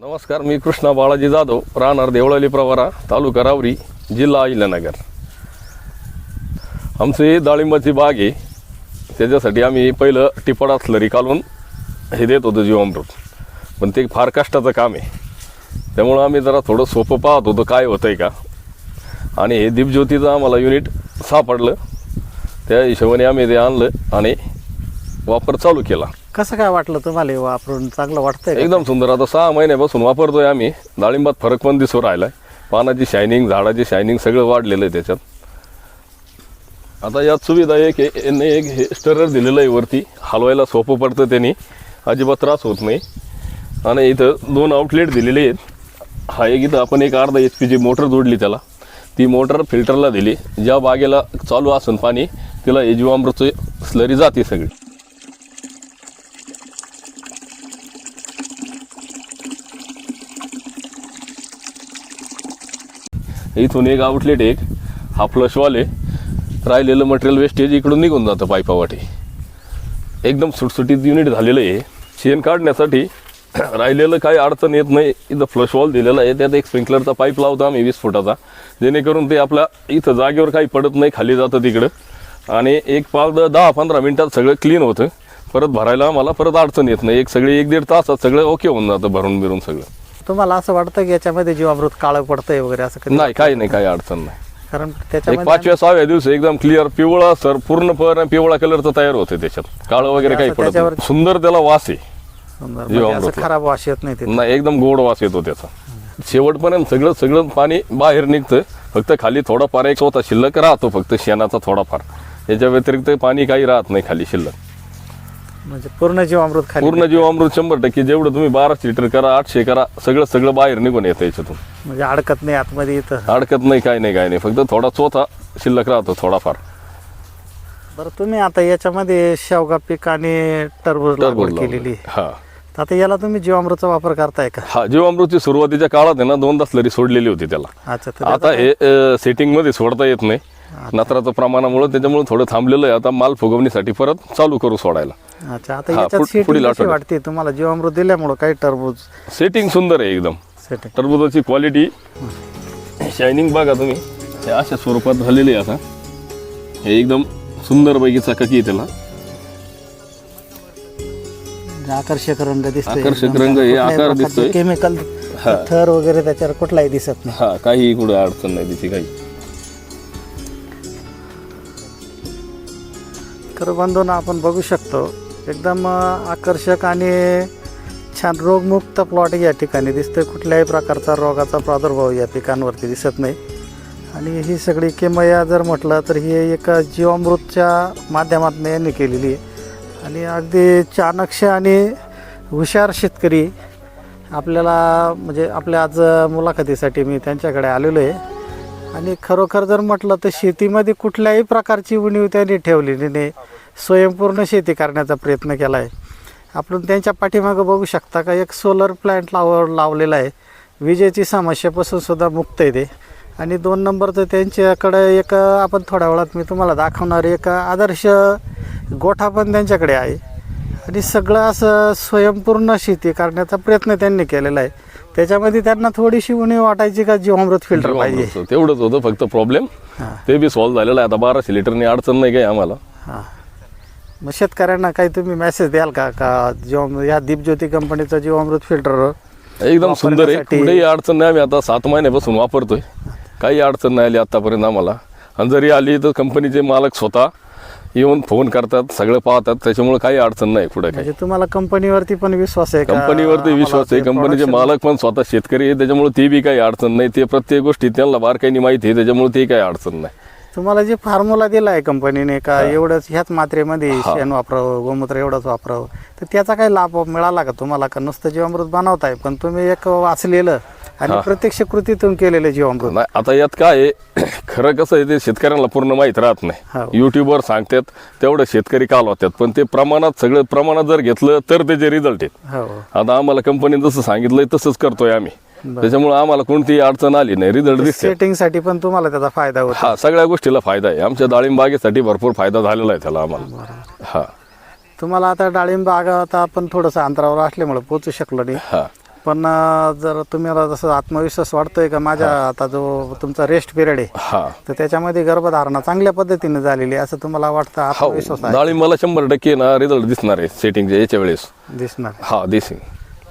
नमस्कार मी कृष्णा बाळाजी जाधव राहणार देवळाली प्रवारा तालुका रावरी जिल्हा अहिल्यानगर. आमची डाळिंबाची बाग आहे. त्याच्यासाठी आम्ही पहिलं टिपाडा स्लरी काढून हे देत होतो जीवामृत. पण ते फार कष्टाचं काम आहे. त्यामुळं आम्ही जरा थोडं सोपं पाहत होतो काय होतं आहे का. आणि हे दीपज्योतीचं आम्हाला युनिट सापडलं. त्या हिशोबाने आम्ही ते आणलं आणि वापर चालू केला. कसं काय वाटलं तुम्हाला हे वापरून? चांगलं वाटतंय का? एकदम सुंदर. आता सहा महिन्यापासून वापरतोय आम्ही. डाळिंबात फरक पण दिसून राहिलाय. पानाची शायनिंग झाडाची शायनिंग सगळं वाढलेलं आहे त्याच्यात. आता यात सुविधा एक आहे, यांनी एक हे स्टरर दिलेलं आहे वरती. हलवायला सोपं पडतं त्यांनी. अजिबात त्रास होत नाही. आणि इथं दोन आउटलेट दिलेले आहेत. हा एक इथं आपण एक अर्धा एच पीची मोटर जोडली त्याला. ती मोटर फिल्टरला दिली. ज्या बागेला चालू असून पाणी तिला हे स्लरी जाते सगळी. इथून एक आउटलेट एक हा फ्लशवाले राहिलेलं मटेरियल वेस्टेज इकडून निघून जातं पाईपावाटे एकदम सुटसुटीत युनिट झालेलं आहे. शेण काढण्यासाठी राहिलेलं काही अडचण येत नाही. इथं फ्लशवॉल दिलेला आहे. त्यात एक स्प्रिंकलरचा पाईप लावतो आम्ही वीस फुटाचा. जेणेकरून ते आपल्या इथं जागेवर काही पडत नाही खाली जातं तिकडं. आणि एक पाच दहा पंधरा मिनटात सगळं क्लीन होतं. परत भरायला आम्हाला परत अडचण येत नाही. एक सगळे एक दीड तासात सगळं ओके होऊन जातं भरून बिरून सगळं. तुम्हाला असं वाटतं की याच्यामध्ये जीवामृत काळं पडतंय वगैरे असं कधी नाही काही नाही काही अडचण नाही. कारण एक त्याच्यामध्ये पाचव्या सहाव्या दिवशी एकदम क्लिअर पिवळा सर पूर्ण पिवळा कलरचा तयार होते त्याच्यात. काळं वगैरे काही असं पडत त्याच्यावर- नाही. सुंदर त्याला वास आहे. सुंदर म्हणजे असं जीवामृतला. खराब वास येत नाही ते नाही एकदम गोड वास येतो त्याचा. शेवटपर्यंत सगळं सगळं पाणी बाहेर निघतं. फक्त खाली थोडाफार एक स्वतः शिल्लक राहतो फक्त शेणाचा थोडाफार. याच्या व्यतिरिक्त पाणी काही राहत नाही खाली शिल्लक. म्हणजे पूर्ण जीवामृत खाली पूर्ण जीवामृत शंभर टक्के. जेवढं तुम्ही बाराशे लिटर करा आठशे करा सगळं सगळं बाहेर निघून येतं याच्यातून. म्हणजे अडकत नाही आतमध्ये इथं. अडकत नाही काही नाही काही नाही. फक्त थोडा चोथा शिल्लक राहतो थोडाफार. बरं तुम्ही आता याच्यामध्ये शेवगा पीक आणि टरबूज टरबूज लागवड. केलेली. आहे. हा. तर आता याला तुम्ही जीवामृतचा वापर करताय का? हा जीवामृतची सुरुवातीच्या काळात आहे ना दोनदा स्लरी सोडलेली होती त्याला. अच्छा तर आता हे सेटिंगमध्ये सोडता येत नाही. नत्राचं प्रमाणामुळे त्याच्यामुळे थोडं थांबलेलं आहे. आता माल फुगवणीसाठी परत चालू करू सोडायला. अच्छा आता हा, याच्यात कशी आठवड्यात. वाटते? तुम्हाला जीवामृत दिल्यामुळं काही टरबूज सेटिंग सुंदर आहे एकदम. सेटिंग टरबुजाची क्वालिटी शायनिंग बघा तुम्ही. हे अशा स्वरूपात झालेली आहे आता. हे एकदम सुंदर पैकी चकाकी आहे त्याला. आकर्षक रंग दिसतोय आकर्षक रंग हे आकार दिसतोय. केमिकल हा. थर वगैरे त्याच्यावर कुठलाही दिसत नाही. हा काही कुठे अडचण नाही तिची काही. खरं बंधून आपण बघू शकतो एकदम आकर्षक आणि छान रोगमुक्त प्लॉट या ठिकाणी दिसतं कुठल्याही प्रकारचा रोगाचा प्रादुर्भाव या पिकांवरती दिसत नाही. आणि ही सगळी किमया जर म्हटलं तर ही एक जीवामृतच्या माध्यमातून यांनी केलेली आहे. आणि अगदी चाणक्ष आणि हुशार शेतकरी आपल्याला म्हणजे आपल्या आज मुलाखतीसाठी मी त्यांच्याकडे आलेलो आहे. आणि खरोखर जर म्हटलं तर शेतीमध्ये कुठल्याही प्रकारची उणीव त्यांनी ठेवलेली नाही. स्वयंपूर्ण शेती करण्याचा प्रयत्न केला आहे आपण त्यांच्या पाठीमागं बघू शकता का? एक सोलर प्लॅन्ट लाव लावलेला आहे. विजेची समस्येपासून सुद्धा मुक्त आहे ते. आणि दोन नंबरचं त्यांच्याकडे एक आपण थोड्या वेळात मी तुम्हाला दाखवणार एक आदर्श गोठा पण त्यांच्याकडे आहे. आणि सगळं असं स्वयंपूर्ण शेती करण्याचा प्रयत्न त्यांनी केलेला आहे. त्याच्यामध्ये त्यांना थोडीशी उणीव वाटायची का जीवामृत फिल्टर पाहिजे. तेवढंच होतं फक्त प्रॉब्लेम ते बी सॉल्व्ह झालेलं आहे. आता बाराशे लिटरनी अडचण नाही काही आम्हाला. हां. मग शेतकऱ्यांना काही तुम्ही मेसेज द्याल का? का जीवाम या दीपज्योती कंपनीचं जीवामृत फिल्टर एकदम सुंदर आहे. वापरण्यासाठी- कुठेही अडचण नाही. आम्ही आता सात महिन्यापासून वापरतोय. काही अडचण नाही आली आतापर्यंत आम्हाला. आणि जरी आली तर कंपनीचे मालक स्वतः येऊन फोन करतात सगळं पाहतात त्याच्यामुळे काही अडचण नाही पुढे काही. म्हणजे तुम्हाला कंपनीवरती पण विश्वास आहे का? कंपनीवरती विश्वास आहे. ते कंपनीचे production- मालक पण स्वतः शेतकरी आहे त्याच्यामुळे ते बी काही अडचण नाही. ते प्रत्येक गोष्टी त्यांना बारकाईने माहिती आहे त्याच्यामुळे ते काही अडचण नाही. तुम्हाला जे फॉर्म्युला दिला आहे कंपनीने का एवढंच ह्याच मात्रेमध्ये शेण वापरावं गोमूत्र एवढंच वापरावं तर त्याचा काही लाभ मिळाला का तुम्हाला? का नुसतं जीवामृत बनवताय पण तुम्ही एक वाचलेलं आणि प्रत्यक्ष कृतीतून केलेलं जीवामृत नाही आता यात काय आहे खरं कसं आहे ते शेतकऱ्यांना पूर्ण माहीत राहत हो. नाही युट्यूबवर सांगतात तेवढं शेतकरी काल होतात पण ते प्रमाणात सगळं प्रमाणात जर घेतलं तर त्याचे रिझल्ट आहेत. हो. आता आम्हाला कंपनीने जसं सांगितलंय तसंच करतोय आम्ही. त्याच्यामुळे आम्हाला कोणतीही अडचण आली नाही रिझल्ट दिसते सेटिंगसाठी पण तुम्हाला त्याचा फायदा होतो. हा सगळ्या गोष्टीला फायदा आहे. आमच्या डाळिंब बागेसाठी भरपूर फायदा झालेला आहे त्याला आम्हाला. हा. तुम्हाला आता डाळिंब बागा आता आपण थोडंसं अंतरावर असल्यामुळे पोचू शकलो नाही. हा. पण अं, जर तुम्हाला जसं आत्मविश्वास वाटतोय का माझ्या आता जो तुमचा रेस्ट पिरियड आहे हा. तर त्याच्यामध्ये गर्भधारणा चांगल्या पद्धतीने झालेली आहे असं तुम्हाला वाटतं? हो. आत्मविश्वास मला शंभर टक्के ना रिझल्ट दिसणार आहे सेटिंगच्या याच्या वेळेस. दिसणार. हा दिसेल.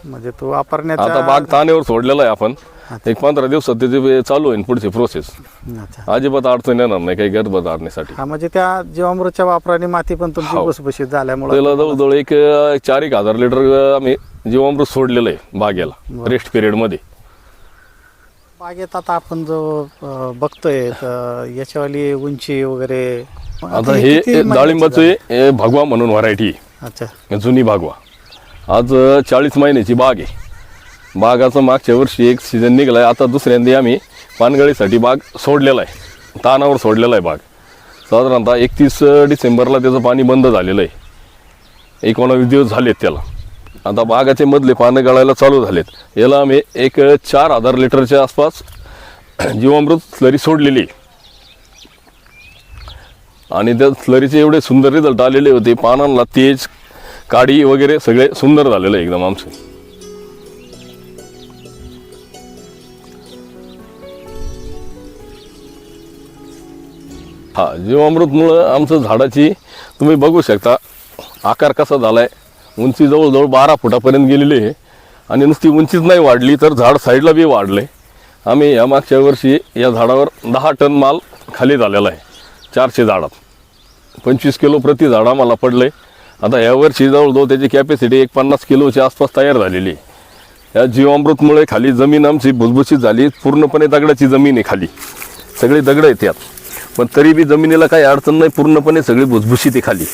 म्हणजे तो आता वापरण्याचा बाग तानेवर सोडलेला आहे आपण. एक पंधरा दिवसात त्याचे चालू होईल पुढची प्रोसेस अच्छा. अजिबात अडचण येणार नाही काही गर्भधारणेसाठी. हा म्हणजे त्या जीवामृतच्या वापराने माती पण तुमची हो. भुसभुशीत झाल्यामुळे त्याला जवळजवळ एक अं, चार एक हजार लिटर अं, आम्ही जीवामृत सोडलेलं आहे बागेला रेस्ट पिरियडमध्ये बागेत आता आपण जो अं, बघतोय तर याच्यावाली उंची वगैरे आता किती हे महिन्याची डाळिंबाचे हे भगवा म्हणून व्हरायटी? अच्छा. जुनी भागवा. आज चाळीस महिन्याची बाग आहे. बागाचं मागच्या वर्षी एक सीझन निघालाय. आता दुसऱ्यांदा आम्ही पानगळीसाठी बाग सोडलेला आहे. तानावर सोडलेला आहे बाग. साधारणतः एकतीस डिसेंबरला त्याचं पाणी बंद झालेलं आहे. एकोणावीस दिवस झालेत त्याला. आता बागाचे मधले पानं गळायला चालू झालेत. याला आम्ही एक चार हजार लिटरच्या आसपास जीवामृत स्लरी सोडलेली आणि त्या स्लरीचे एवढे सुंदर रिझल्ट आलेले होते. पानांना तेज काडी वगैरे सगळे सुंदर झालेलं आहे एकदम आमचं. हा जीवामृतमुळं आमचं झाडाची तुम्ही बघू शकता आकार कसा झाला आहे उंची जवळजवळ बारा फुटापर्यंत गेलेली आहे. आणि नुसती उंचीच नाही वाढली तर झाड साईडला बी वाढले आम्ही या मागच्या वर्षी या झाडावर दहा टन माल खाली झालेला आहे चारशे झाडात. पंचवीस किलो प्रति झाड आम्हाला पडले आता यावर्षी जवळजवळ त्याची कॅपॅसिटी एक पन्नास किलोच्या आसपास तयार झालेली आहे. या जीवामृतमुळे खाली जमीन आमची भुसभुशीत झाली पूर्णपणे दगडाची जमीन आहे खाली. सगळे दगड आहेत त्यात पण तरी बी जमिनीला काही अडचण नाही पूर्णपणे सगळी भुसभुशीत आहे खाली.